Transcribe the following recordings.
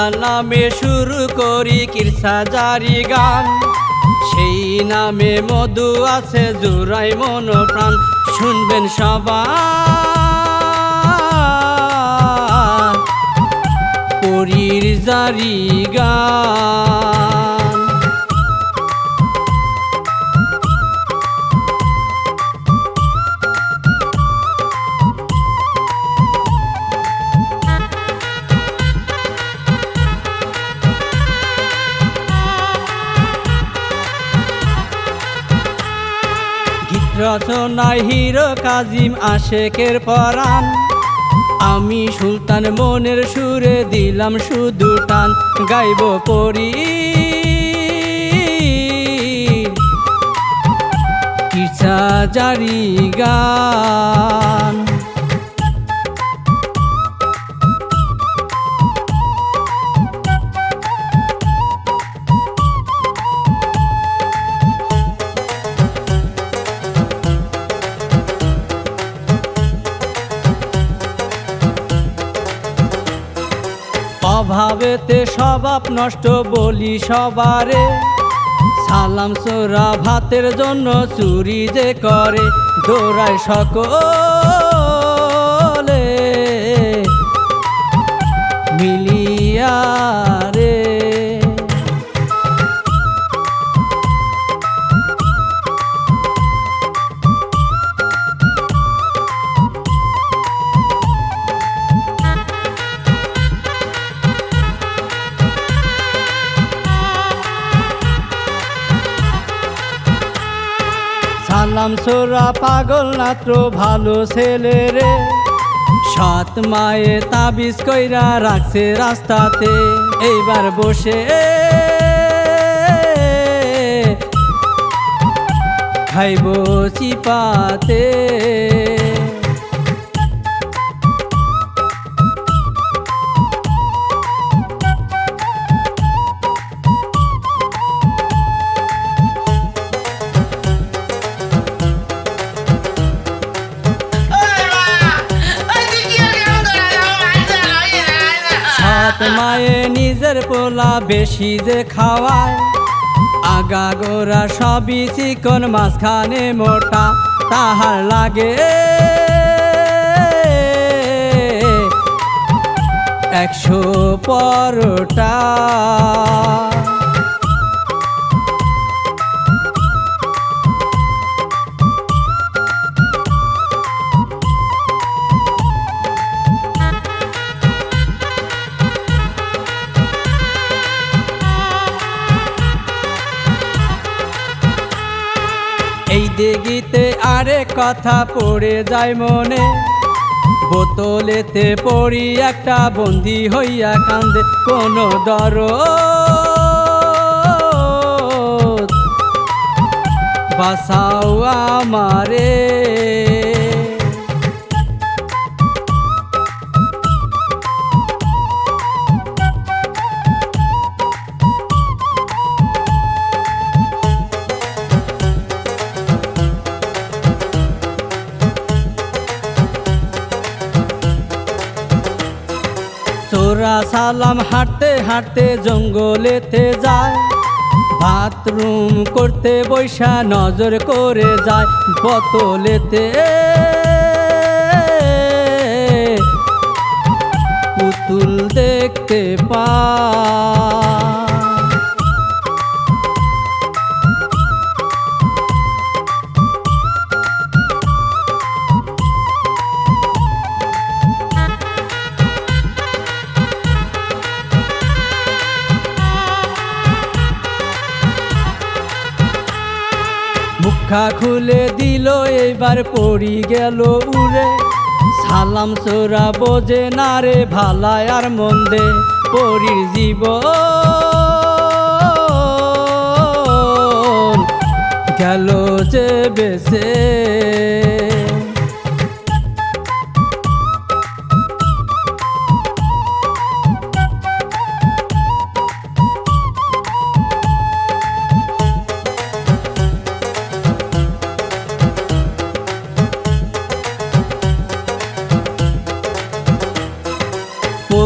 আল্লাহ নামে শুরু করি কিরসা জারি গান। সেই নামে মধু আছে জোড়াই মন প্রাণ। শুনবেন সবার পরীর জারি গান। রচনায় হিরো কাজিম আশেকের পরাণ। আমি সুলতান মনের সুরে দিলাম শুধু টান, গাইব পরি। জারি গান। অভাবেতে স্বভাব নষ্ট বলি সবারে। সালাম সোরা ভাতের জন্য চুরি যে করে দৌড়ায় সকলে নাত্র ভালো ছেলে রে। সৎ মায়ে তাবিজ কইরা রাখছে রাস্তাতে। এইবার বসে খাইব চিপাতে। মায়ে নিজের পোলা বেশি যে খাওয়ায়। আগা গোড়া সবই চিকন, মাঝখানে মোটা, তাহার লাগে। একশো পরোটা। এই গিতে আরে কথা পড়ে যায় মনে। বোতলেতে পড়ি একটা, বন্দি হইয়া কান্দে কোনো দর বাসাও আমারে চোরা সালাম হাঁটতে হাঁটতে জঙ্গলেতে যায়। বাথরুম করতে বৈশা নজর করে যায় বোতলেতে। পুতুল দেখতে পায়। মুখা খুলে দিল, এইবার পড়ি গেল উড়ে। সালাম সোরা বোঝে না রে ভালায় আর মন্দে, পরির জীব গেল যে বেসে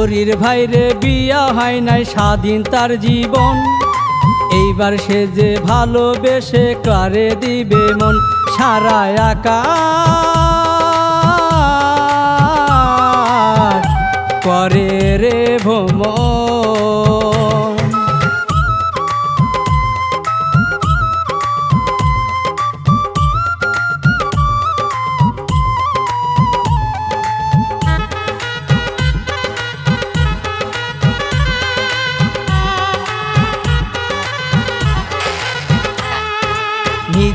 পরীর ভাইরে বিয়া হয় নাই, স্বাধীন তার জীবন। এইবার সে যে ভালোবেসে কারে দিবে মন সারা আকাশ।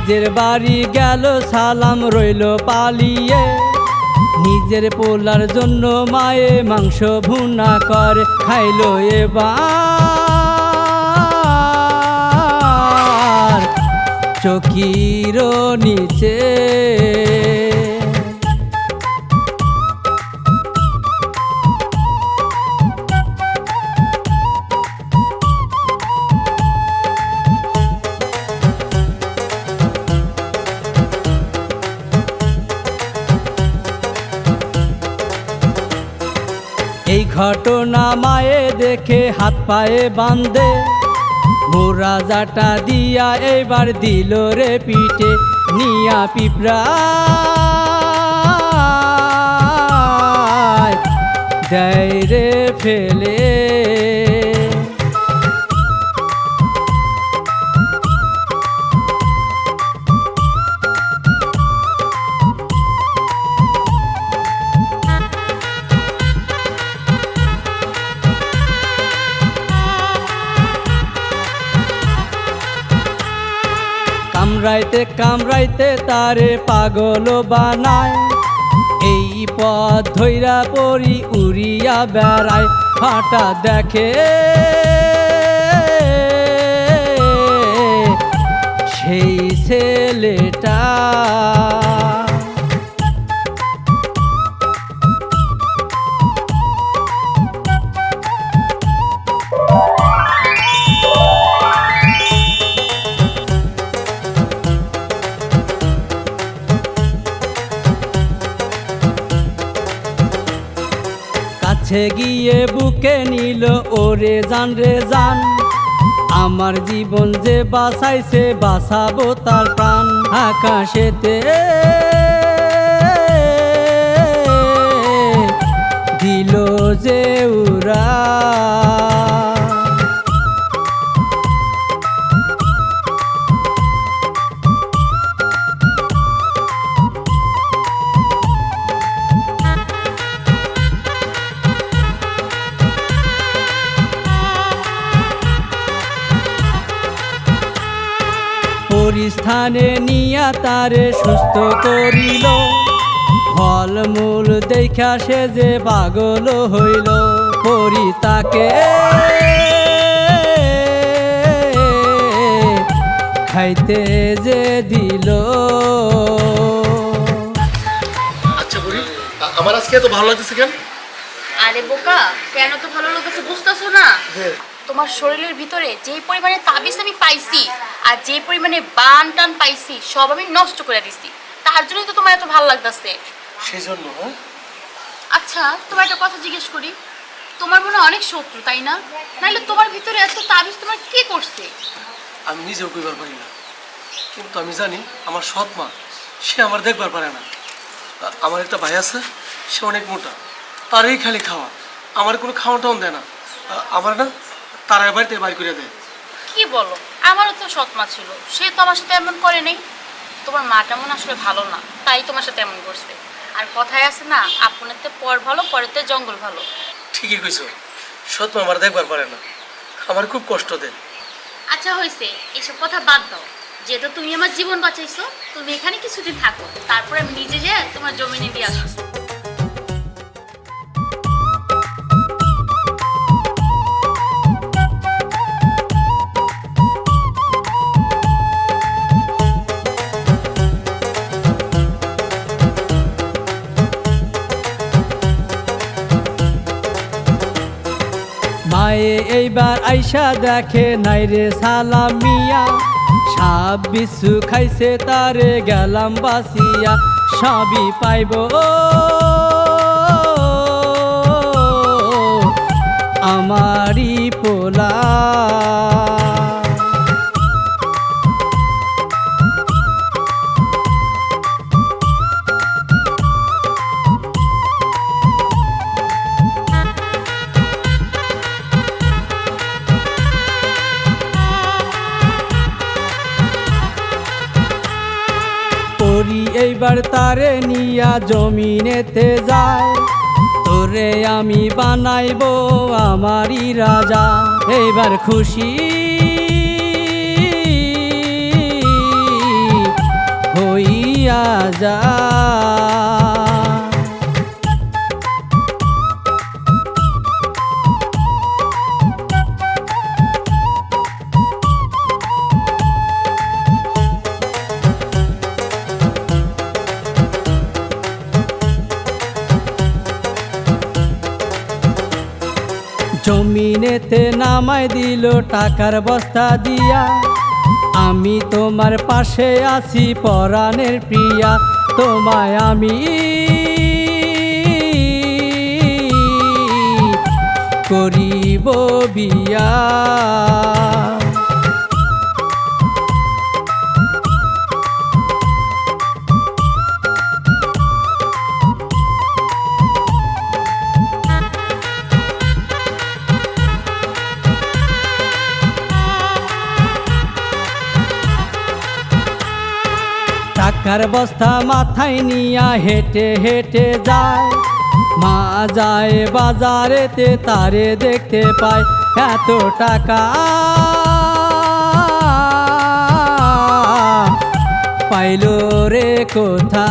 নিজের বাড়ি গেল, সালাম রইল পালিয়ে। নিজের পোলার জন্য মায়ে মাংস ভুনা কর, খাইল এবার। চকির নিচে। মায়ে দেখে হাত পায়ে বান্ধে মোরা জাটা দিয়া এবার দিল রে পিঠে, নিয়া পিঁপড়া দেয় রে ফেলে কামড়াইতে কামরাইতে তারে পাগল বানায়। এই পথ ধৈরা পরি উড়িয়া বেড়ায়। ফাটা দেখে সেই ছেলেটা কাছে গিয়ে বুকে নিল, ওরে জান রে জান, আমার জীবন যে বাঁচাইছে, বাঁচাবো তার প্রাণ আকাশেতে। দিল যে উরা পরিস্থানে নিয়া তারে সুস্থ করিল। ফলমূল দেখা সে যে পাগল হইল পরি তাকে খাইতে যে দিল। আচ্ছা আমার আজকে এত ভালো লাগতেছে কেন? আরে বোকা কেন তো ভালো লাগতেছে বুঝতেছো না? হ্যাঁ। তোমার শরীরের ভিতরে যেই পরিমাণে তাবিজ আমি পাইছি আর যে পরিমাণে বান টান পাইছি সব আমি নষ্ট করে দিছি। তার জন্যই তো তোমার এত ভালো লাগতেছে। সেই জন্য হ্যাঁ আচ্ছা তোমার একটা কথা জিজ্ঞেস করি। তোমার মনে অনেক শত্রু তাই না? নাইলে তোমার ভিতরে এত তাবিজ তোমার কে করছে? আমি নিজেও কইবার পারি না। কিন্তু আমি জানি আমার সৎ মা সে আমার দেখবার পারে না। আমার একটা ভাই আছে সে অনেক মোটা। তারই খালি খাওয়া। আমার কোনো খাওয়া টাউন দেয় না। আমার না তারা বাড়িতে বাড়ি করে দেয়। কি বলো? আমারও তো সৎমা ছিল। সে তো আমার সাথে এমন করে নেই। তোমার মাটা মনে আসলে ভালো না তাই তোমার সাথে এমন করছে। আর কথায় আছে না আপনার তো পর ভালো পরেতে জঙ্গল ভালো। ঠিকই কইছো। সৎ মা আমার দেখবার পারে না। আমার খুব কষ্ট দেয়। আচ্ছা হয়েছে এসব কথা বাদ দাও। যেহেতু তুমি আমার জীবন বাঁচাইছো তুমি এখানে কিছুদিন থাকো। তারপর আমি নিজে যেয়ে তোমার জমিনে দিয়ে আসব। আইসা দেখে নাই রে সালামিয়া। সাপ বিচ্ছু খাইছে তারে গেলাম বাসিয়া সবই পাইব। আমারি এইবার তারে নিয়া জমিনেতে যায় তোরে আমি বানাইব আমারই রাজা। এইবার খুশি হইয়া যা। জমিনেতে নামাই দিল টাকার বস্তা দিয়া। আমি তোমার পাশে আছি পরাণের প্রিয়া, তোমায় আমি করিব বিয়া। টাকার বস্তা মাথায় নিয়া হেঁটে হেঁটে যায়। মা যায় বাজারেতে, তারে দেখতে পায় এত টাকা। পাইল রে কোথা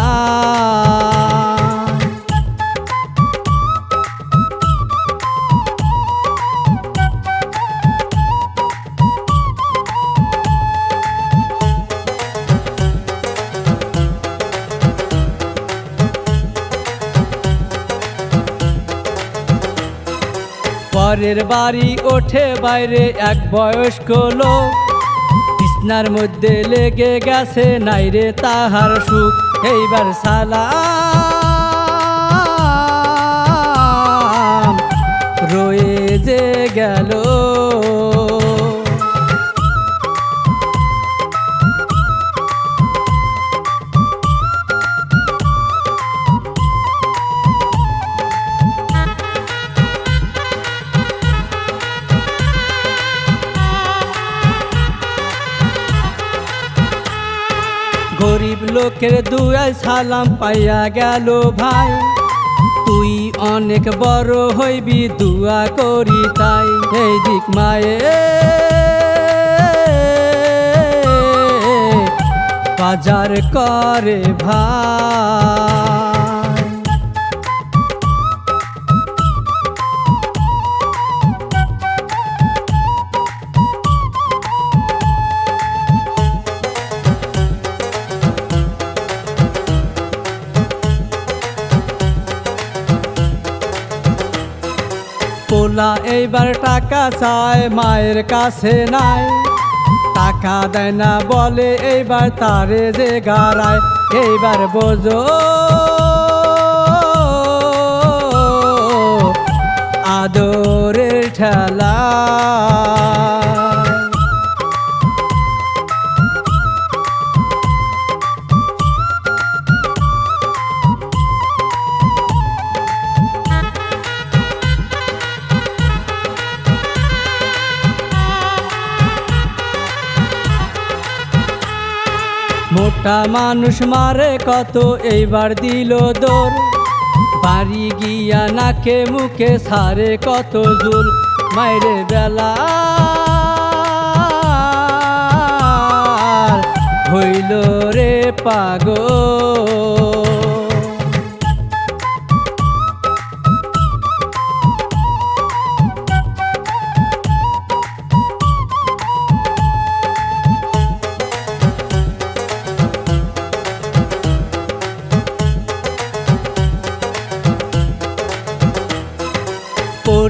পরের বাড়ি ওঠে বাইরে এক বয়স্ক লোক। বিছনার মধ্যে লেগে গেছে নাইরে তাহার সুখ, এইবার সালা রয়ে যে গেল গরিব লোকের দুয়ায় সালাম পাইয়া গেল ভাই। তুই অনেক বড় হইবি, দুয়া করি তাই। এই দিক মায়ে, বাজার করে ভাই। পোলা এইবার টাকা চায়, মায়ের কাছে নাই। টাকা দেয় না বলে এইবার তারে যে গাড়ায়। এইবার বোঝো, আদরের ঠেলা মানুষ মারে কত, এইবার দিল দোর বাড়ি গিয়া নাকে মুখে সারে কত জোর মাইরে বেলা হইল রে পাগল।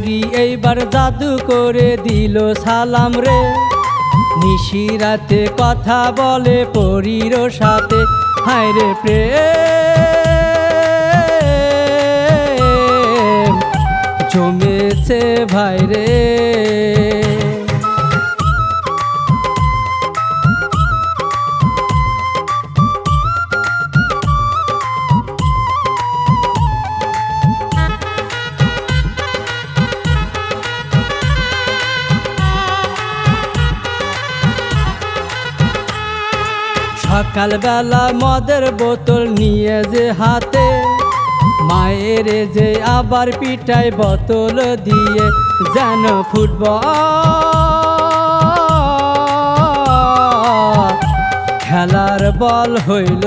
পরি এইবার জাদু করে দিল সালাম রে। নিশিরাতে কথা বলে পরির সাথে। হায় রে প্রেম। জমেছে ভাই রে। সকালবেলা মদের বোতল নিয়ে যে হাতে, মায়ের যে আবার পিঠায় বোতল দিয়ে যেন ফুটবল খেলার বল হইল।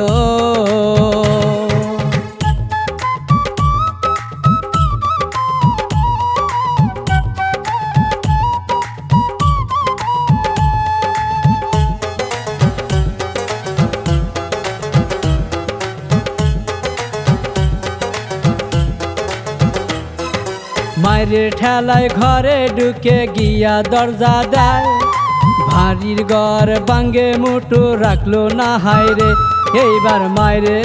মায়ের ঠেলায় ঘরে ঢুকে গিয়া দরজা দেয়। ভারির ঘর বাঙ্গে মুটু রাখল না হায়রে এইবার মায়রে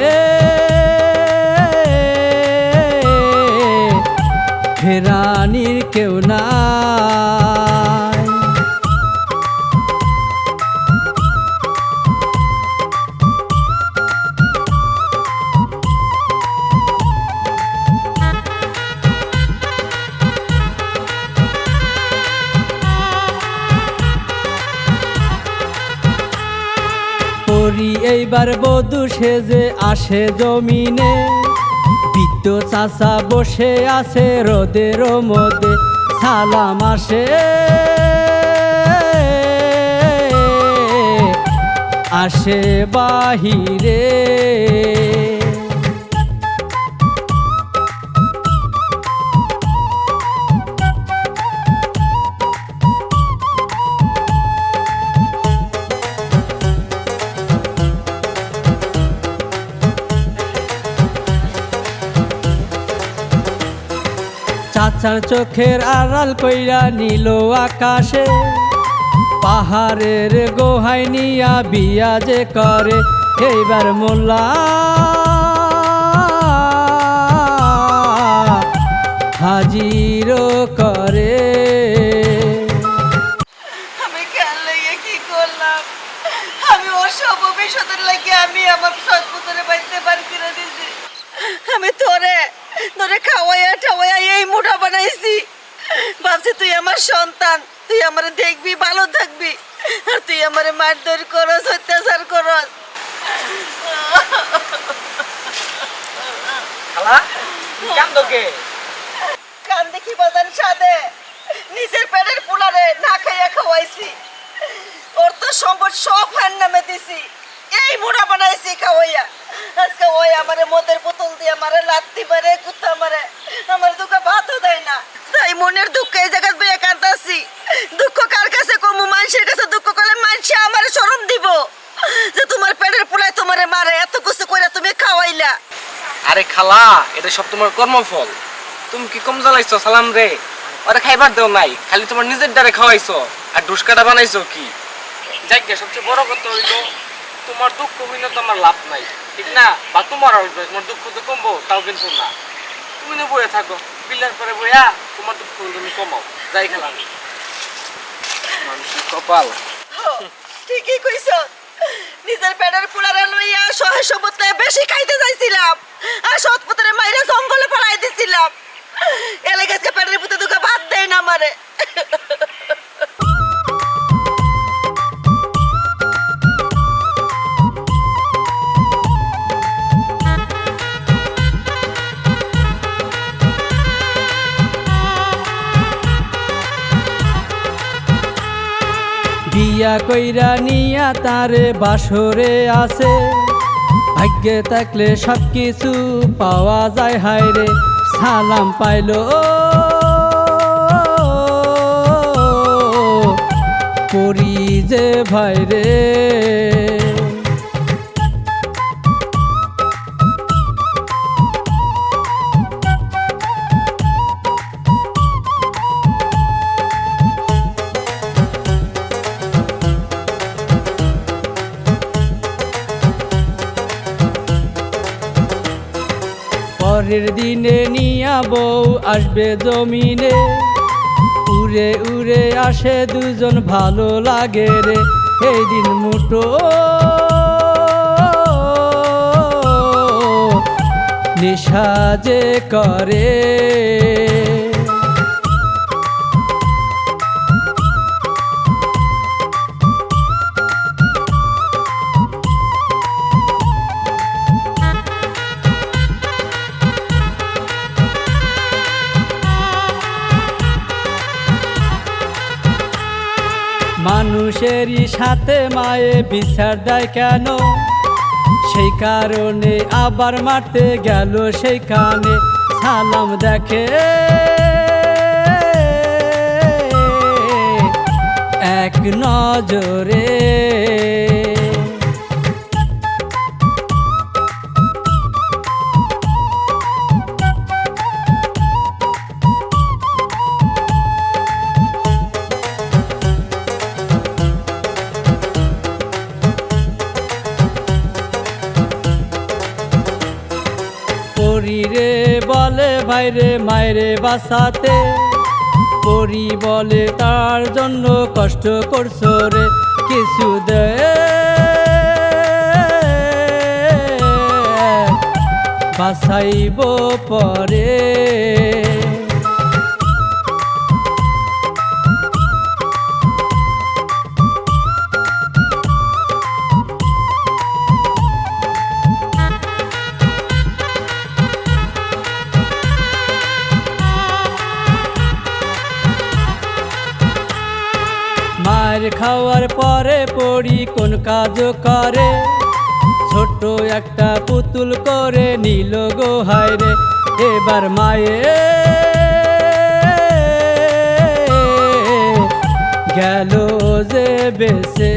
ফেরানির কেউ নাই। এইবার বধু সেজে আসে জমিনে। বিদ্য চাচা বসে আছে রোদের মধ্যে। সালাম আসে। আসে বাহিরে। চাচার চোখের আড়াল কইরা নীল আকাশে। পাহাড়ের গোহাই নিয়া বিয়া যে করে, এইবার মোল্লা। হাজির করে। আমি খেয়াল লাগিয়ে কি করলাম? আমি ওর সব ভবিষ্যতের লাগে আমি আমার সৎ পুতরে বাঁচতে আমি তোরে তোরে খাওয়াইয়া ঠাওয়াইয়া এই মুঠা বানাইছি। ভাবছি তুই আমার সন্তান তুই আমার দেখবি ভালো থাকবি। আর তুই আমার মারধর করস অত্যাচার করস। খালা কান দেখি বাজান সাদে নিজের পেটের পুলারে না খাইয়া খাওয়াইছি। ওর তো সম্পদ সব হার নামে দিছি। এই মুড়া বানাইছি খাওয়াইয়া। আমারে মদের বোতল দিয়ে আমারে লাত্তি মারে, কুত্তা মারে। আমার দুঃখে ভাতও দেয় না। তাই মনের দুঃখ এই জায়গায় বেয়ে কান্দাছি দুঃখ কার কাছে কমু? মানুষের কাছে দুঃখ করলে মানুষ আমার শরম দিব। যে তোমার পেটের পুলায় তোমারে মারে, এত কিছু করে তুমি খাওয়াইলা। আরে খালা, এটা সব তোমার কর্মফল। তুমি কি কম জ্বালাইছো? সালাম রে। ওরা খাইবার দেও নাই, খালি তোমার নিজের দ্বারে খাওয়াইছো। আর ডুসকাটা বানাইছো কি? যাই সবচেয়ে বড় কথা হইল তোমার দুঃখ হইলে তো আমার লাভ নাই। ঠিক না? বা তোমার আসবে তোমার দুঃখ তো কমবো তাও কিন্তু না। তুমি না বয়ে থাকো বিল্লার পরে বইয়া তোমার দুঃখ তুমি কমাও যাই খেলা মানুষের কপাল। হো, ঠিকই কইছ। নিজের পেটের পুলারে লইয়া সহে সম্পত্তি বেশি খাইতে যাইছিলাম আর সৎ পুত্রে মাইরে জঙ্গলে পালাই দিছিলাম। এলাকাকে পেটের পুতে দুকে ভাত দেয় না আমারে। বিয়া কইরা নিয়া তারে বাসরে আছে। ভাগ্যে থাকলে সব কিছু পাওয়া যায়, হায় রে, সালাম পাইল। করি যে ভাইরে পরের দিনে নিয়া বউ আসবে জমিনে। উড়ে উড়ে আসে দুজন, ভালো লাগে রে এই দিন মুটো। নিশা যে করে মানুষেরই সাথে মায়ে বিচার দেয় কেন? সেই কারণে আবার মারতে গেল সেই কানে সালাম দেখে এক নজরে মায়রে মায়েরে বাসাতে পরি বলে তার জন্য কষ্ট করছ রে কিছু দে। বাসাইব পরে। খাওয়ার পরে পড়ি কোন কাজ করে। ছোট একটা পুতুল করে নিল গো হায়রে এবার মায়ে। গেল যে বেসে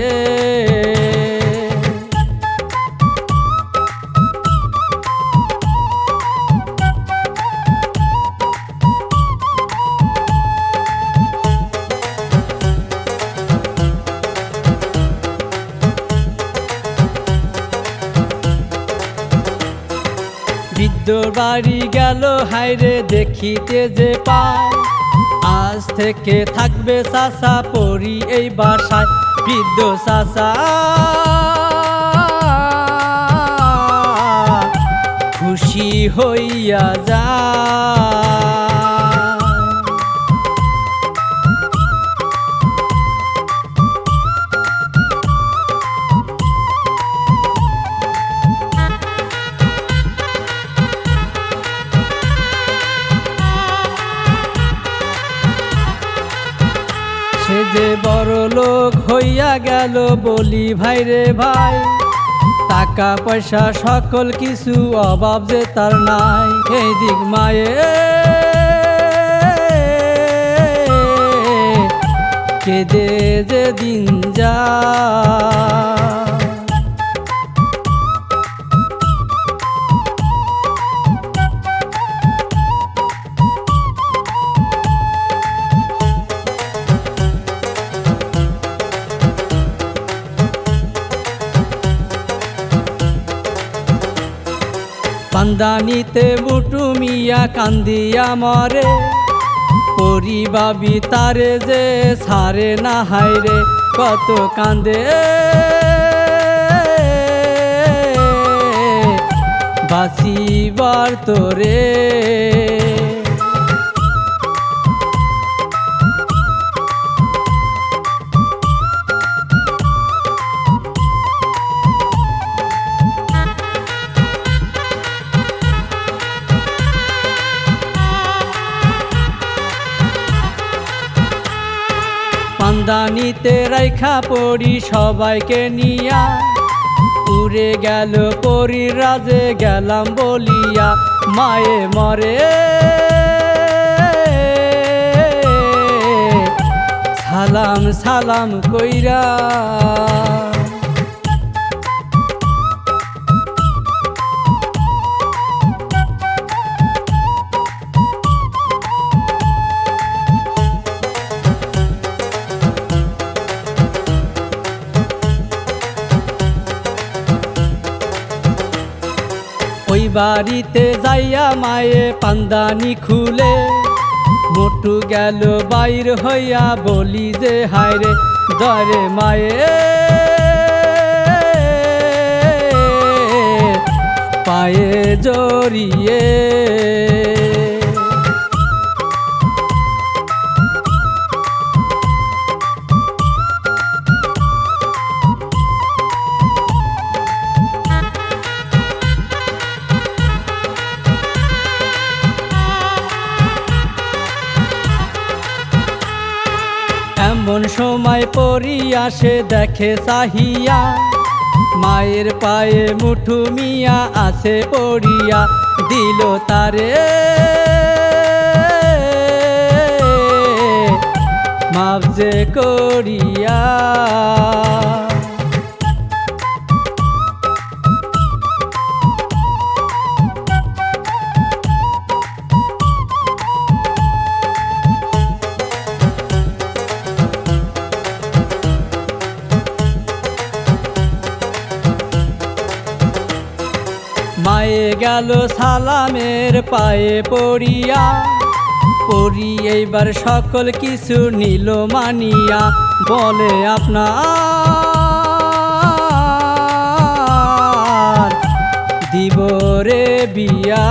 বাড়ি গেল হাইরে দেখিতে যে পায়। আজ থেকে থাকবে সাসা পরি এই বাসায়, বৃদ্ধ সাসা খুশি হইয়া যায়। যে বড় লোক হইয়া গেল বলি, ভাই রে ভাই, টাকা পয়সা সকল কিছু অভাব যে তার নাই। এই দিক মায়ে, কেদে যে দিন যা। পান্দানিতে বুটু মিয়া কান্দিয়া মরে। পরিবাবি তারে যে সারে না হাইরে কত কান্দে। বাসিবার তোরে। পান্দানিতে রাইখা পড়ি সবাইকে নিয়া। উড়ে গেল পরি রাজে গেলাম বলিয়া, মায়ে মরে। সালাম সালাম কইরা। বাড়িতে যাইয়া মায়ে পান্দানি খুলে, মোটু গেল বাইর হইয়া বলি যে হায়রে দরে মায়ে, পায়ে জড়িয়ে আসে দেখে সাহিয়া মায়ের পায়ে মুঠু মিয়া আছে পড়িয়া দিল তারে। মাপ যে করিয়া গেল সালামের পায়ে পড়িয়া। পড়ি এইবার সকল কিছু নিল মানিয়া। বলে আপনার দিব রে বিয়া।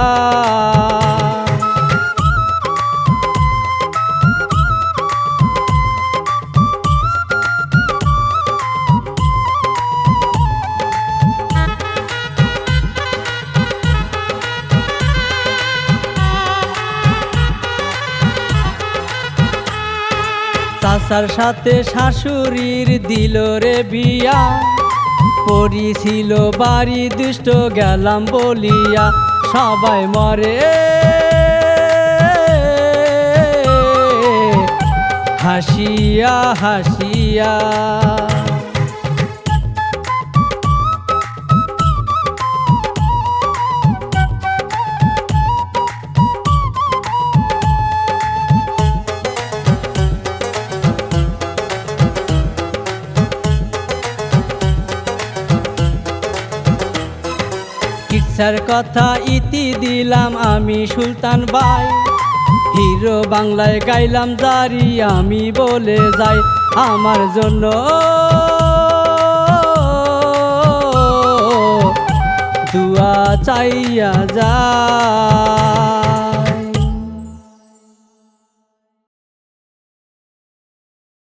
চাচার সাথে শাশুড়ির দিল রে বিয়া। পড়িছিল বাড়ি, দুষ্ট গেলাম বলিয়া, সবাই মরে। হাসিয়া হাসিয়া। ইচ্ছার কথা ইতি দিলাম আমি সুলতান বাই হিরো বাংলায় গাইলাম জারি আমি বলে যাই আমার জন্য। দুয়া চাইয়া যা।